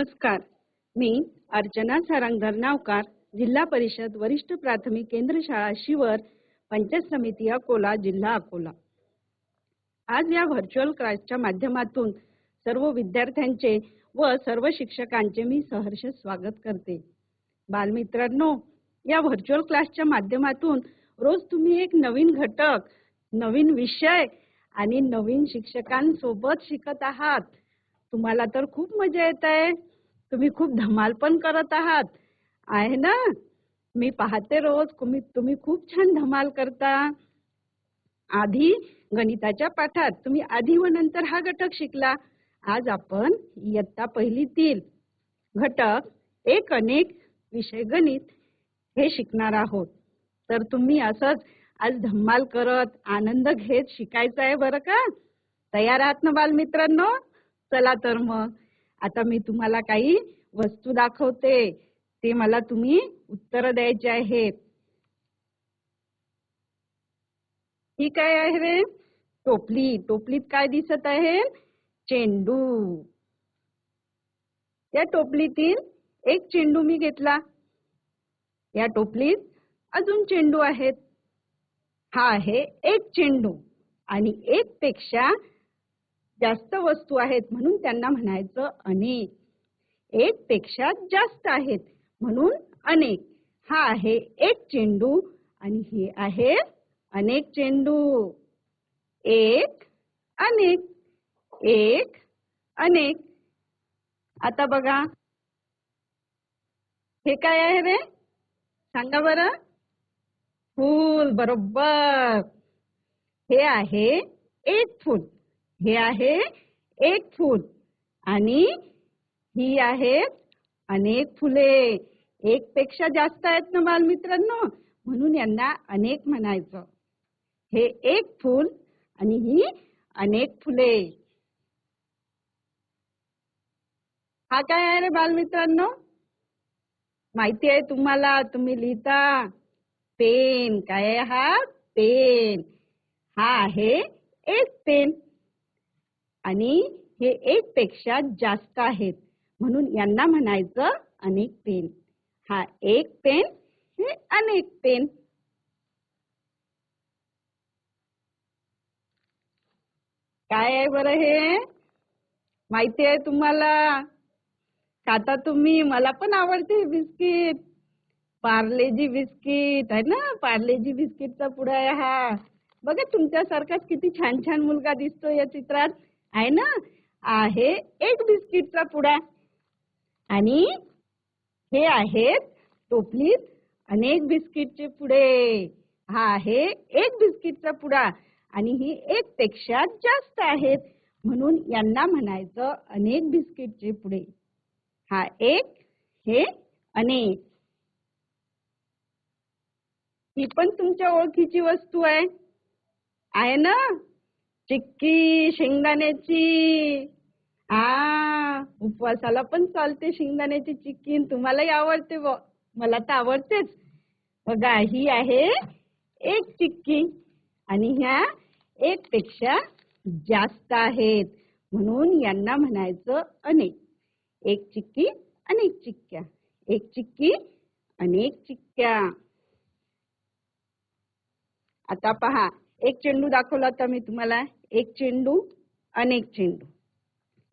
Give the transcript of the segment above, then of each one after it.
नमस्कार. मी अर्चना सारंग धरणावकार जिल्हा परिषद वरिष्ठ प्राथमिक केंद्र शाळा शिवर पंचायत समिती अकोला जिल्हा अकोला. आज या व्हर्च्युअल क्लासच्या माध्यमातून सर्व विद्यार्थ्यांचे व सर्व शिक्षकांचे मी सहर्ष स्वागत करते. बालमित्रांनो या व्हर्च्युअल क्लासच्या माध्यमातून रोज तुम्ही एक नवीन घटक नवीन विषय आणि नवीन शिक्षकांसोबत शिकत आहात. तुम्हाला तर खूप मजा येत आहे. तुम्ही खूप धमाल पण करत आहात. आहे ना? मी पाहते रोज तुम्ही तुम्ही खूप छान धमाल करता. आधी गणिताच्या पाठात तुम्ही आधी व नंतर हा घटक शिकला. आज आपण इयत्ता पहिलीतील घटक एक अनेक विषय गणित हे शिकणार आहोत. तर तुम्ही असंच आज धम्माल करत आनंद घेत शिकायचं आहे बरं का? तयार आहात ना बालमित्रांनो? चला तर मग. आता मी तुम्हाला काही वस्तू दाखवते. ते मला तुम्ही उत्तर द्यायचे आहेत. ही काय आहे? टोपली. टोपलीत काय दिसत आहे? चेंडू. या टोपलीतील एक चेंडू मी घेतला. या टोपलीत अजून चेंडू आहेत. हा आहे एक चेंडू. आणि एक पेक्षा जास्त वस्तू आहेत म्हणून त्यांना म्हणायचं अनेक. एक पेक्षा जास्त आहेत म्हणून अनेक. हा आहे एक चेंडू आणि हे आहे अनेक चेंडू. एक अनेक. एक अनेक. आता बघा. हे काय आहे रे? सांगा बरं. फूल बरोबर. हे आहे एक फूल. हे आहे एक फूल. आणि ही आहेत अनेक फुले. एक पेक्षा जास्त आहेत ना बालमित्रांनो? म्हणून यांना अनेक म्हणायचं. हे एक फूल आणि ही अनेक फुले. हा काय आहे रे बालमित्रांनो? माहिती आहे तुम्हाला? तुम्ही लिहिता. पेन. काय आहे हा? पेन. हा आहे एक पेन. आणि हे एक पेक्षा जास्त आहेत. म्हणून यांना म्हणायचं अनेक पेन. हा एक पेन हे अनेक पेन. काय आहे बरं हे? माहिती आहे तुम्हाला? खाता तुम्ही? मला पण आवडते बिस्किट. पार्लेजी बिस्किट आहे ना? पार्लेजी बिस्किटचा पुडा आहे हा. बघा तुमच्यासारखाच किती छान छान मुलगा दिसतो या चित्रात. आहे ना? आहे एक बिस्किटचा पुडा. आणि हे आहेत टोपलीत अनेक बिस्किटचे पुडे. हा आहे एक बिस्किटचा पुडा. आणि ही एक पेक्षा जास्त आहेत. म्हणून यांना म्हणायचं अनेक बिस्किटचे पुडे. हा एक हे अनेक. ही पण तुमच्या ओळखीची वस्तू आहे. आहे ना? चिक्की शेंगदाण्याची. आ उपवासाला पण चालते शेंगदाण्याची चिक्की तुम्हालाही आवडते ब मला तर आवडतेच. बघा ही आहे एक चिक्की आणि ह्या एक पेक्षा जास्त आहेत. म्हणून यांना म्हणायचं अनेक. एक चिक्की अनेक चिक्क्या. एक चिक्की अनेक चिक्क्या. आता पहा एक चेंडू दाखवला होता मी तुम्हाला. एक चेंडू अनेक चेंडू.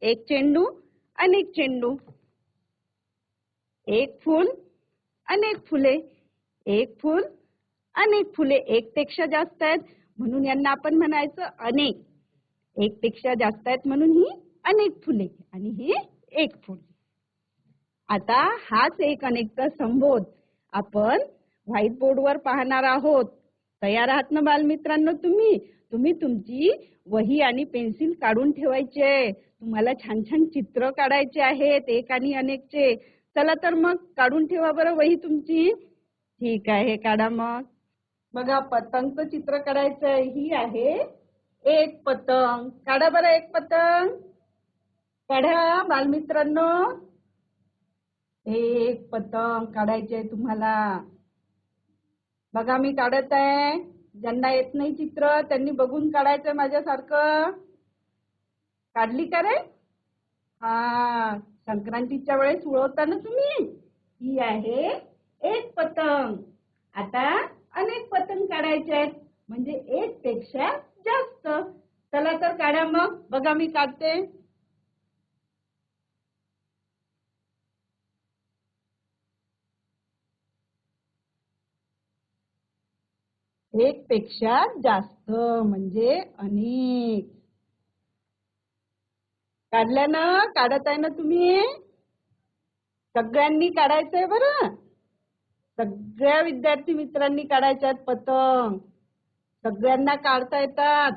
एक चेंडू अनेक चेंडू. एक फूल अनेक फुले. एक फूल अनेक फुले. एक पेक्षा जास्त आहेत म्हणून यांना आपण म्हणायचं अनेक. एक पेक्षा जास्त आहेत म्हणून ही अनेक फुले आणि हे एक फूल. आता हाच एक अनेकचा संबोध आपण व्हाईट बोर्डवर पाहणार आहोत. तयार आहात ना बालमित्रांनो तुम्ही? तुम्ही तुमची वही आणि पेन्सिल काढून ठेवायचे. तुम्हाला छान छान चित्र काढायचे आहेत एक आणि अनेकचे. चला तर मग काढून ठेवा बरं वही तुमची. ठीक आहे काढा मग. बघा पतंगचं चित्र काढायचं ही आहे एक पतंग. काढा बरं एक पतंग. काढा बालमित्रांनो. एक पतंग काढायचे तुम्हाला. बघा मी काढत आहे. ज्यांना येत नाही चित्र त्यांनी बघून काढायचं माझ्यासारखं. काढली का रे? हा संक्रांतीच्या वेळेस उडवता ना तुम्ही? ही आहे एक पतंग. आता अनेक पतंग काढायचे आहेत. म्हणजे एक पेक्षा जास्त. चला तर काढा मग. बघा मी काढते. एक पेक्षा जास्त म्हणजे अनेक. काढल्या ना? काढत आहे ना तुम्ही? सगळ्यांनी काढायचंय बरं. सगळ्या विद्यार्थी मित्रांनी काढायच्या आहेत पतंग. सगळ्यांना काढता येतात.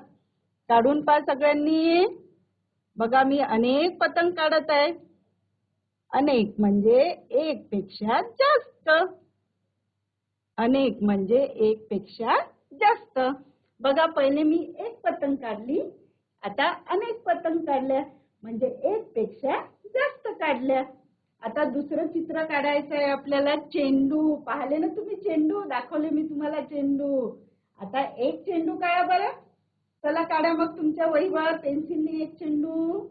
काढून पहा सगळ्यांनी. बघा मी अनेक पतंग काढत आहे. अनेक म्हणजे एक पेक्षा जास्त. अनेक म्हणजे एक पेक्षा जास्त. बघा पहिले मी एक पतंग काढली आता अनेक पतंग काढल्या म्हणजे एक पेक्षा जास्त काढल्या. आता दुसरं चित्र काढायचं आहे आपल्याला चेंडू. पाहिले ना तुम्ही चेंडू? दाखवले मी तुम्हाला चेंडू. आता एक चेंडू काढा बरं. चला काढा मग तुमच्या वहीवर पेन्सिलने एक चेंडू.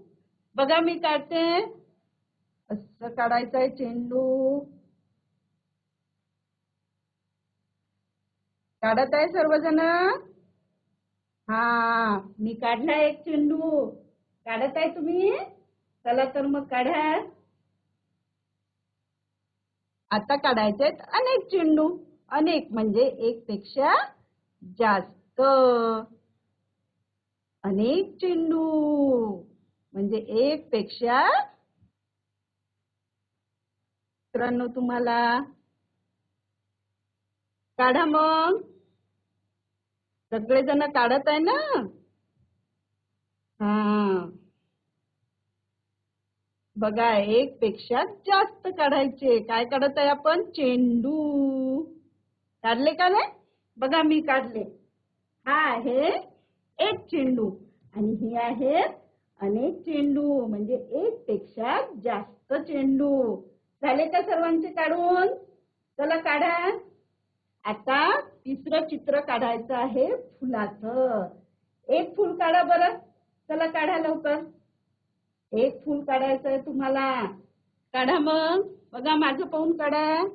बघा मी काढते. असं काढायचं आहे चेंडू. काढत आहे सर्वजण? हा मी काढला एक चेंडू. काढत आहे तुम्ही? चला तर मग काढा. आता काढायचे अनेक चेंडू. अनेक म्हणजे एक पेक्षा जास्त. अनेक चेंडू. म्हणजे एक पेक्षा मित्रांनो तुम्हाला. काढा मग. सगळेजण काढत आहे ना? हा. बघा एक पेक्षा जास्त काढायचे. काय काढत आहे आपण? चेंडू. काढले का नाही बघा मी काढले. हा आहे एक चेंडू आणि हे आहे अनेक चेंडू. म्हणजे एक पेक्षा जास्त चेंडू. झाले का सर्वांचे काढून? चला काढा. आता तिसरं चित्र काढायचं आहे फुलाचं. एक फुल काढा बरं. चला काढा लवकर. एक फुल काढायचं आहे तुम्हाला. काढा मग. बघा माझं पाहून काढा.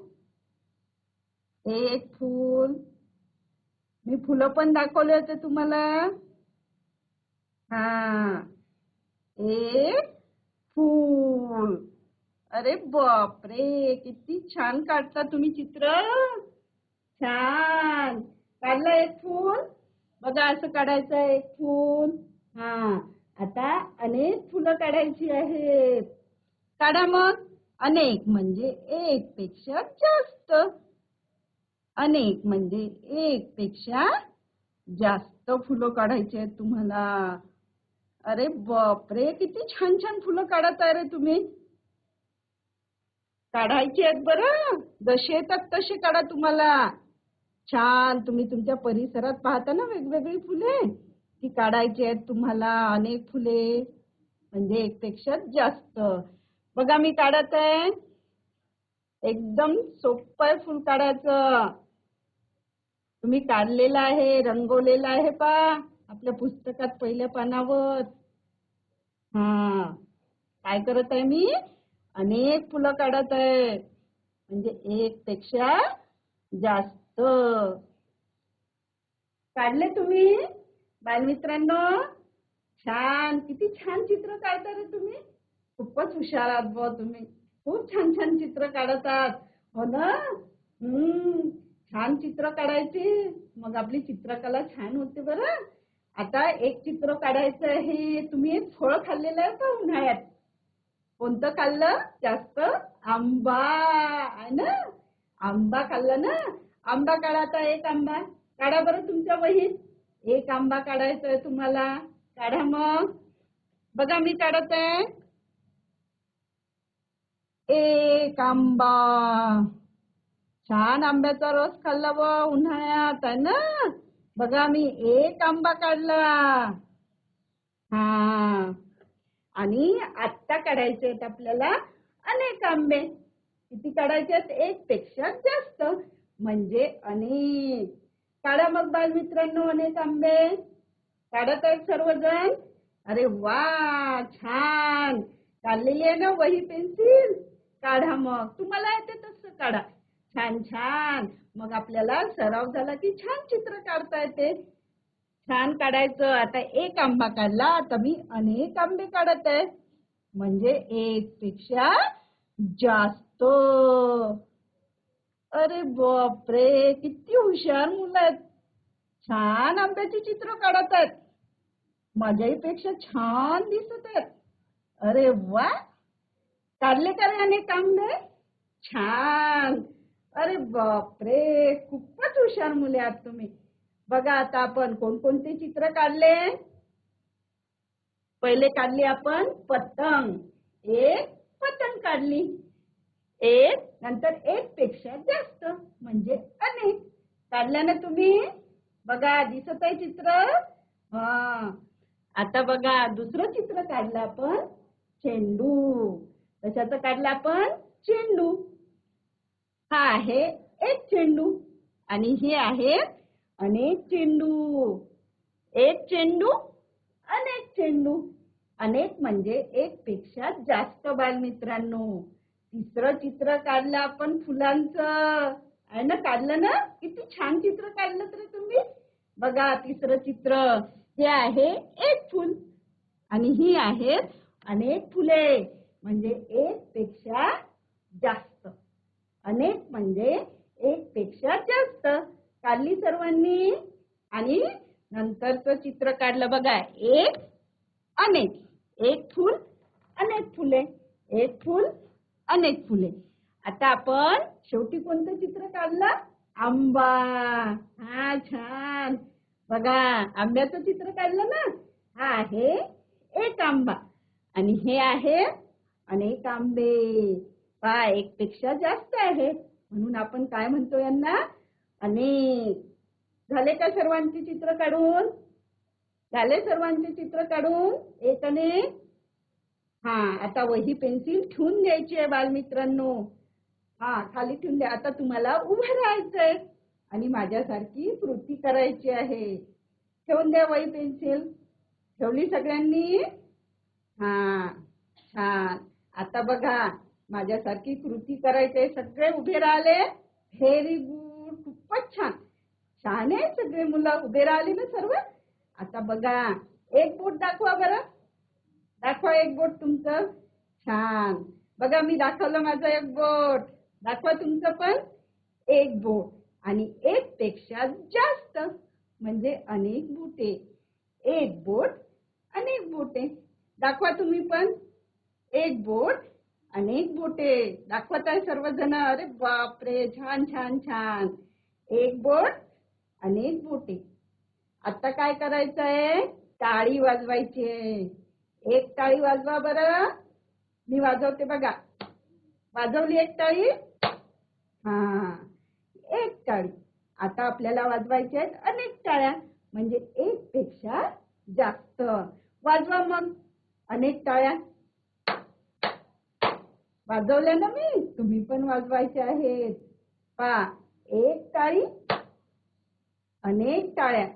एक फुल. मी फुलं पण दाखवले होते तुम्हाला. हा. एक फूल. अरे बापरे किती छान काढता तुम्ही चित्र. छान. काढलं एक फूल बघा असं काढायचं आहे एक फूल हा. आता अनेक फुलं काढायची आहेत. काढा मग. अनेक म्हणजे एक पेक्षा जास्त. अनेक म्हणजे एक पेक्षा जास्त फुलं काढायची आहेत तुम्हाला. अरे बापरे किती छान छान फुलं काढत आहे रे तुम्ही. काढायची आहेत बरं. जसे येतात तसे काढा तुम्हाला. छान तुम्ही तुमच्या परिसरात पाहता ना वेगवेगळी फुले? ती काढायची आहेत तुम्हाला अनेक फुले म्हणजे एक पेक्षा जास्त. बघा मी काढत आहे. एकदम सोप आहे फुल काढायचं. तुम्ही काढलेलं आहे रंगवलेलं आहे पा. आपल्या पुस्तकात पहिल्या पानावर. हा. काय करत आहे मी? अनेक फुलं काढत आहे. म्हणजे एक पेक्षा जास्त. हो. काढले तुम्ही? बालमित्रांनो छान किती छान चित्र काढता रे तुम्ही. खूपच हुशार आहात बुवा तुम्ही. खूप छान छान चित्र काढतात. हो ना? हम्म. छान चित्र काढायची. मग आपली चित्रकला छान होते बरं. आता एक चित्र काढायचं आहे. तुम्ही एक फळ खाल्लेलं आहे का उन्हाळ्यात? कोणतं खाल्लं? जास्त आंबा. आहे ना? आंबा खाल्ला ना? आंबा काढायचा एक आंबा. काढा बरं तुमच्या वहीत. एक आंबा काढायचा आहे तुम्हाला. काढा मग. बघा मी काढत आहे. एक आंबा. छान आंब्याचा रस खाल्ला व उन्हाळ्यात आहे ना? बघा मी एक आंबा काढला. हा. आणि आत्ता काढायचे आहेत आपल्याला अनेक आंबे. किती काढायचे आहेत? एक पेक्षा जास्त. म्हणजे अनेक. काढा मग बालमित्रांनो अनेक आंबे. काढत आहेत सर्वजण. अरे वा छान. काढलेली आहे ना वही पेन्सिल? काढा मग. तुम्हाला येते तसं काढा. छान छान. मग आपल्याला सराव झाला की छान चित्र काढता येते. छान काढायचं. आता एक आंबा काढला आता मी अनेक आंबे काढत आहे. म्हणजे एक पेक्षा जास्त. अरे बापरे किती हुशार मुलं आहेत. छान आंब्याची चित्र काढत आहेत. माझ्याही पेक्षा छान दिसत आहेत. अरे वा! काढले का रे अनेक आंबे? छान! अरे बापरे खूपच हुशार मुले आहात तुम्ही. बघा आता आपण कोणकोणते चित्र काढले? पहिले काढली आपण पतंग. एक पतंग काढली. एक नंतर एक पेक्षा जास्त म्हणजे अनेक. काढल्या ना तुम्ही? बघा दिसत आहे चित्र? हा. आता बघा दुसरं चित्र काढलं आपण. चेंडू. कशाचं काढलं आपण? चेंडू. हा आहे एक चेंडू. आणि हे आहे अनेक चेंडू. एक चेंडू अनेक चेंडू. अनेक म्हणजे एक पेक्षा जास्त बालमित्रांनो. तिसरं चित्र काढलं आपण फुलांचं. आहे ना काढलं ना? किती छान चित्र काढलं तरी तुम्ही. बघा तिसरं चित्र. हे आहे एक फुल. आणि ही आहेत अनेक फुले. म्हणजे एक पेक्षा जास्त. अनेक म्हणजे एक पेक्षा जास्त. काढली सर्वांनी? आणि नंतरचं चित्र काढलं बघा. एक अनेक. एक फुल अनेक फुले. एक फुल अनेक फुले. आता आपण शेवटी कोणतं चित्र काढलं आंबा. हा छान. बघा आंब्याचं चित्र काढलं ना? हा आहे एक आंबा. आणि हे आहे अनेक आंबे. पहा एक पेक्षा जास्त आहे. म्हणून आपण काय म्हणतो यांना? अनेक. झाले का सर्वांचे चित्र काढून? झाले सर्वांचे चित्र काढून? एक अनेक. हा आता वही पेन्सिल ठेवून द्यायची आहे बालमित्रांनो. हा खाली ठेवून द्या. आता तुम्हाला उभं राहायचंय आणि माझ्यासारखी कृती करायची आहे. ठेवून द्या वही पेन्सिल. ठेवली सगळ्यांनी? हा छान. आता बघा माझ्यासारखी कृती करायचे सगळे उभे राहिले? व्हेरी गुड खूपच छान. छान आहे सगळे मुलं. उभे राहिले ना सर्व? आता बघा एक बोट दाखवा बरं. दाखवा एक बोट तुमचं. छान. बघा मी दाखवलं माझं एक बोट. दाखवा तुमचं पण एक बोट. आणि एक पेक्षा जास्त म्हणजे अनेक बोटे. एक बोट अनेक बोटे. दाखवा तुम्ही पण. एक बोट अनेक बोटे. दाखवत आहे सर्वजण. अरे बापरे छान छान छान. एक बोट अनेक बोटे. आता काय करायचं आहे टाळी वाजवायची आहे. एक टाळी वाजवा बर. मी वाजवते बघा. वाजवली एक टाळी? हा. एक टाळी. आता आपल्याला वाजवायच्या आहेत अनेक टाळ्या. म्हणजे एक पेक्षा जास्त. वाजवा मग. अनेक टाळ्या. वाजवल्या ना मी? तुम्ही पण वाजवायचे आहेत. पा एक टाळी. अनेक टाळ्या.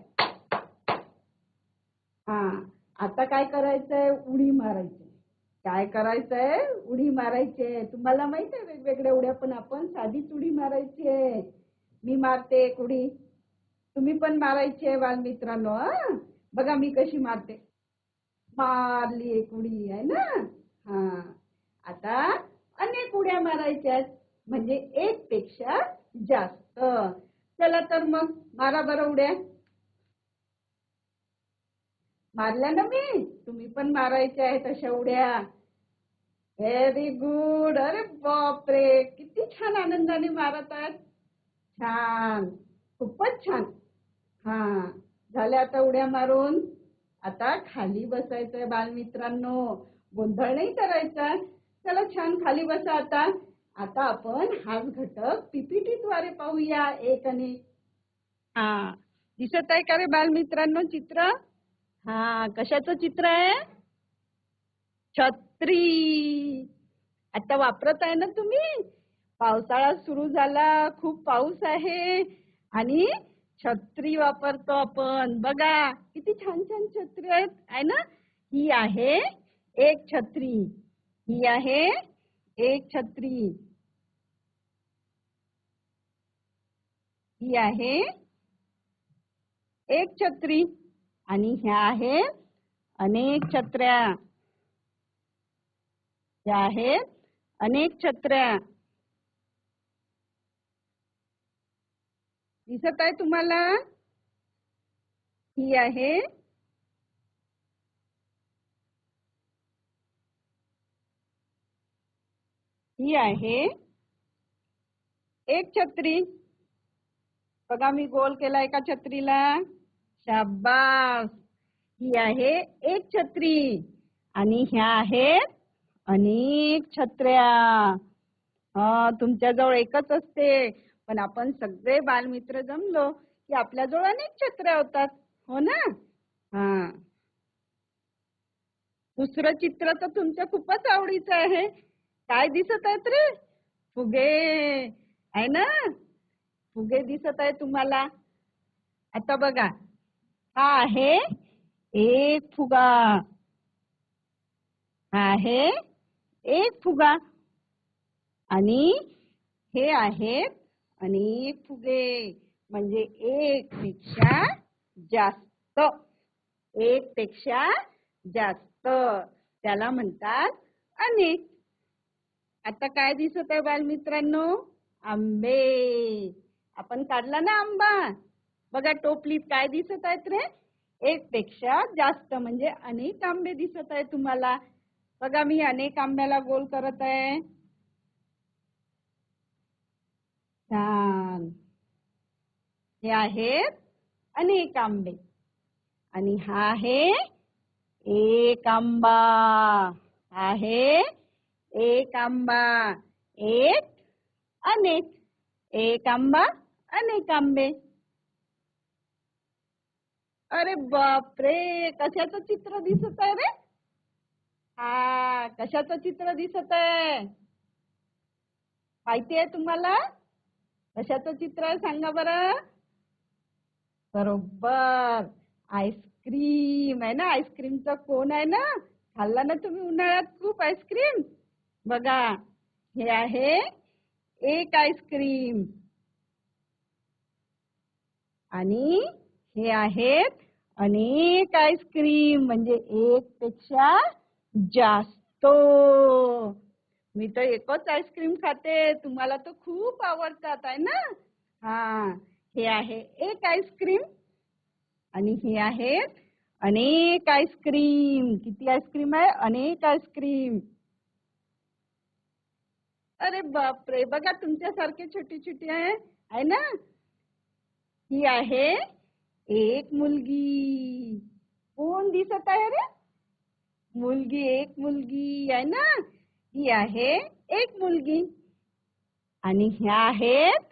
आता काय करायचंय? उडी मारायची. काय करायचंय? उडी मारायची तुम्हाला माहीत आहे वेगवेगळ्या उड्या पण आपण साधीच उडी मारायची आहे. मी मारते एक उडी. तुम्ही पण मारायची आहे बालमित्रांनो बघा मी कशी मारते. मारली एक उडी आहे ना? हा. आता अनेक उड्या मारायच्या आहेत. म्हणजे एक पेक्षा जास्त. चला तर मग मारा बरं उड्या. मारल्या ना मी? तुम्ही पण मारायच्या आहेत अशा उड्या. व्हेरी गुड अरे बापरे किती छान आनंदाने मारत छान. खूपच छान. हा. झाल्या आता उड्या मारून. आता खाली बसायचंय बालमित्रांनो. गोंधळ नाही करायचा. चला छान खाली बसा आता. आता आपण हाच घटक पीपीटी द्वारे पाहूया. एक आणि हा. दिसत आहे का रे बालमित्रांनो चित्र? हा कशाचं चित्र आहे? छत्री. आता वापरत आहे ना तुम्ही? पावसाळा सुरू झाला खूप पाऊस आहे आणि छत्री वापरतो आपण. बघा किती छान छान छत्री आहेत. आहे ना? ही आहे एक छत्री. ही आहे एक छत्री. ही आहे एक छत्री. आणि ह्या आहे अनेक छत्र्या ह्या आहेत अनेक छत्र्या दिसत आहे तुम्हाला? ही आहे. ही आहे. एक छत्री. बघा मी गोल केला एका छत्रीला? शाबास. ही आहे एक छत्री. आणि ह्या आहेत अनेक छत्र्या. हा तुमच्याजवळ एकच असते. पण आपण सगळे बालमित्र जमलो की आपल्याजवळ अनेक छत्र्या होतात. हो ना? हा. दुसरं चित्र तर तुमच्या खूपच आवडीचं आहे. काय दिसत आहेत रे? फुगे. आहे ना? फुगे दिसत आहे तुम्हाला. आता बघा. हा आहे. एक फुगा. हा आहे. एक फुगा. आणि हे आहेत अनेक फुगे. म्हणजे एक पेक्षा जास्त. एक पेक्षा जास्त. त्याला म्हणतात अनेक. आता काय दिसत आहे बालमित्रांनो? आंबे. आपण काढला ना आंबा? बघा टोपलीत काय दिसत आहेत रे? एक पेक्षा जास्त म्हणजे अनेक आंबे दिसत आहे तुम्हाला. बघा मी अनेक आंब्याला गोल करत आहे. छान. हे आहेत अनेक आंबे. आणि हा आहे एक आंबा. आहे एक आंबा. एक अनेक. एक आंबा अनेक आंबे. अरे बापरे कशाचं चित्र दिसत आहे रे? हा कशाचं चित्र दिसत आहे? माहिती आहे तुम्हाला? कशाचं चित्र आहे सांगा बरं? बरोबर आईस्क्रीम आहे ना आईस्क्रीमचा कोण आहे ना? खाल्ला ना तुम्ही उन्हाळ्यात खूप आईस्क्रीम? बघा हे आहे एक आईस्क्रीम. आणि हे आहेत अनेक आईस्क्रीम म्हणजे एक पेक्षा जास्त. मी तर एकच आईस्क्रीम खाते. तुम्हाला तर खूप आवडतात आहे ना? हा हे आहे एक आईस्क्रीम आणि हे आहेत अनेक आईस्क्रीम किती आईस्क्रीम आहे? अनेक आईस्क्रीम अरे बापरे! बघा तुमच्यासारखे छोटी छोटी आहे आहे ना? ही आहे एक मुलगी. कोण दिसत आहे रे? मुलगी एक मुलगी. आहे ना? ही आहे एक मुलगी. आणि ह्या आहेत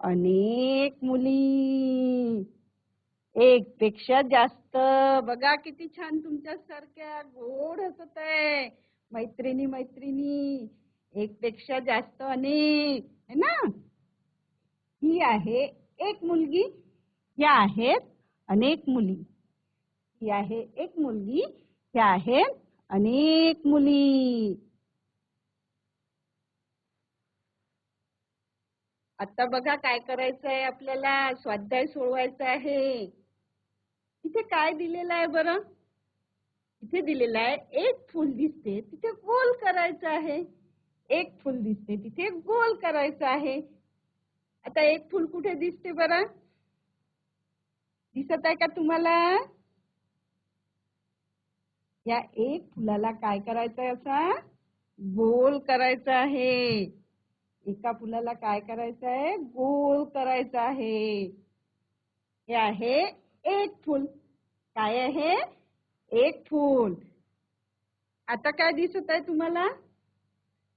अनेक मुली. एक पेक्षा जास्त. बघा किती छान तुमच्या सारख्या गोड हसत आहे. मैत्रिणी मैत्रिणी. एक पेक्षा जास्त अनेक. है ना? ही आहे एक मुलगी. या आहेत अनेक मुली. ही आहे एक मुलगी ह्या आहेत अनेक मुली. आता बघा काय करायचं आहे आपल्याला स्वाध्याय सोडवायचा आहे. इथे काय दिलेलं आहे बरं? इथे दिलेलं आहे एक फुल दिसते तिथे गोल करायचं आहे. एक फुल दिसते तिथे गोल करायचं आहे. आता एक फुल कुठे दिसते बरं? दिसत आहे का तुम्हाला? या एक फुलाला काय करायचं आहे असा? गोल करायचा आहे. एका फुलाला काय करायचं आहे गोल करायचं आहे. हे आहे एक फुल. काय आहे? एक फुल. आता काय दिसत आहे तुम्हाला?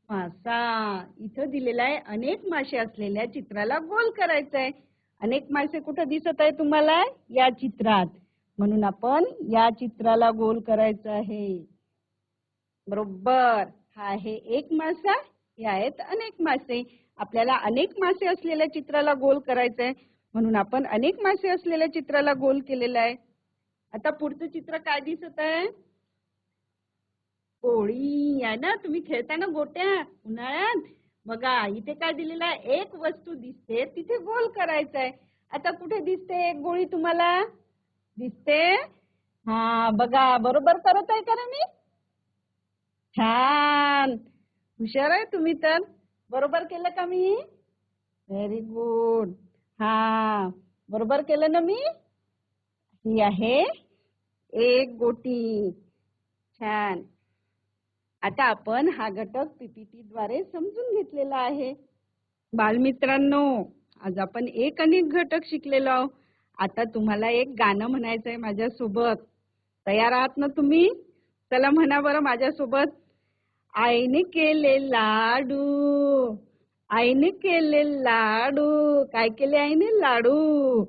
मासा. इथं दिलेला आहे अनेक मासे असलेल्या चित्राला गोल करायचं आहे अनेक मासे कुठं दिसत आहे तुम्हाला? या चित्रात. म्हणून आपण या चित्राला गोल करायचं आहे. बरोबर. हा आहे एक मासा हे आहेत अनेक मासे. आपल्याला अनेक मासे असलेल्या चित्राला गोल करायचं आहे म्हणून आपण अनेक मासे असलेल्या चित्राला गोल केलेला आहे. आता पुढचं चित्र काय दिसत आहे? गोळी आहे ना तुम्ही खेळता ना गोट्या उन्हाळ्यात. बघा इथे काय दिलेलं आहे एक वस्तू दिसते तिथे गोल करायचंय. आहे आता कुठे दिसते एक गोळी तुम्हाला? दिसते? हा बघा बरोबर करत आहे का ना मी? छान. हुशार आहे तुम्ही तर. बरोबर केलं का मी? व्हेरी गुड हा बरोबर केलं ना मी? ही आहे एक गोटी. छान. आता आपण हा घटक पीपीटी द्वारे समजून घेतलेला आहे. बालमित्रांनो आज आपण एक अनेक घटक शिकलेलो आहोत. आता तुम्हाला एक गाणं म्हणायचं आहे माझ्यासोबत. तयार आहात ना तुम्ही? चला म्हणा बरं माझ्यासोबत. आईने केले लाडू आईने केले लाडू. काय केले आईने? लाडू.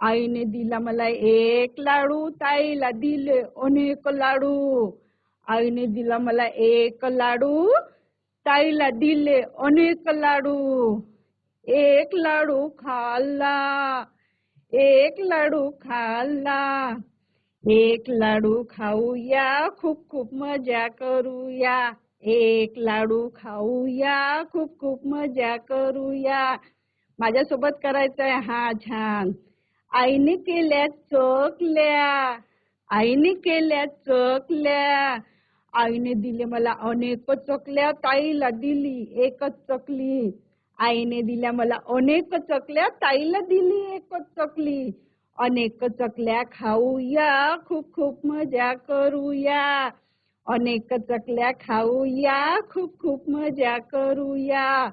आईने दिला मला एक लाडू ताईला दिले अनेक लाडू. आईने दिला मला एक लाडू ताईला दिले अनेक लाडू एक लाडू खाल्ला एक लाडू खाल्ला एक लाडू खाऊया खूप खूप मजा करूया एक लाडू खाऊया खूप खूप मजा करूया माझ्यासोबत करायचं आहे हा छान आईने केल्या चकल्या आईने केल्या चकल्या आईने दिले मला अनेक चकल्या ताईला दिली एकच चकली. आईने दिल्या मला अनेक चकल्या ताईला दिली एकच चकली. अनेक चकल्या खाऊया खूप खूप मजा करूया. अनेक चकल्या खाऊया खूप खूप मजा करूया.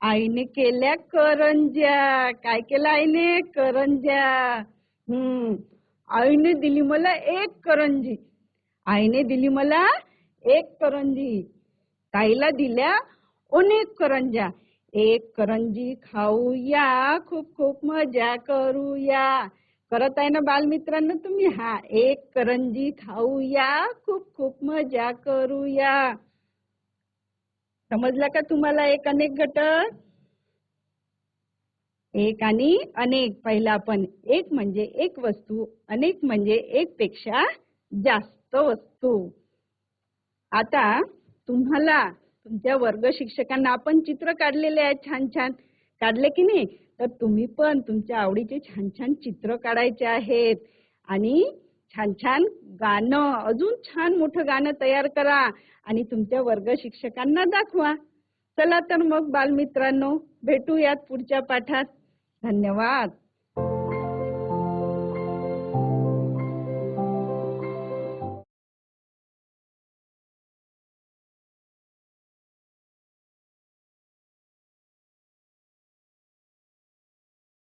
आईने केल्या करंज्या. काय केलं आईने? करंज्या. हम्म. आईने दिली मला एक करंजी. आईने दिली मला एक करंजी. ताईला दिल्या अनेक करंज्या. एक करंजी खाऊया खूप खूप मजा करूया. करत आहे ना बालमित्रांनो तुम्ही? हा एक करंजी खाऊया खूप खूप मजा करूया. समजला का तुम्हाला एक अनेक घटक? एक आणि अनेक. पहिला आपण एक म्हणजे एक वस्तू अनेक म्हणजे एक पेक्षा जास्त वस्तू. आता तुम्हाला तुमच्या वर्ग शिक्षकांना आपण चित्र काढलेले आहेत छान छान. काढले की नाही? तर तुम्ही पण तुमच्या आवडीचे छान छान चित्र काढायचे आहेत. आणि छान छान गाणं अजून छान मोठं गाणं तयार करा आणि तुमच्या वर्ग शिक्षकांना दाखवा. चला तर मग बालमित्रांनो भेटूयात पुढच्या पाठात. धन्यवाद.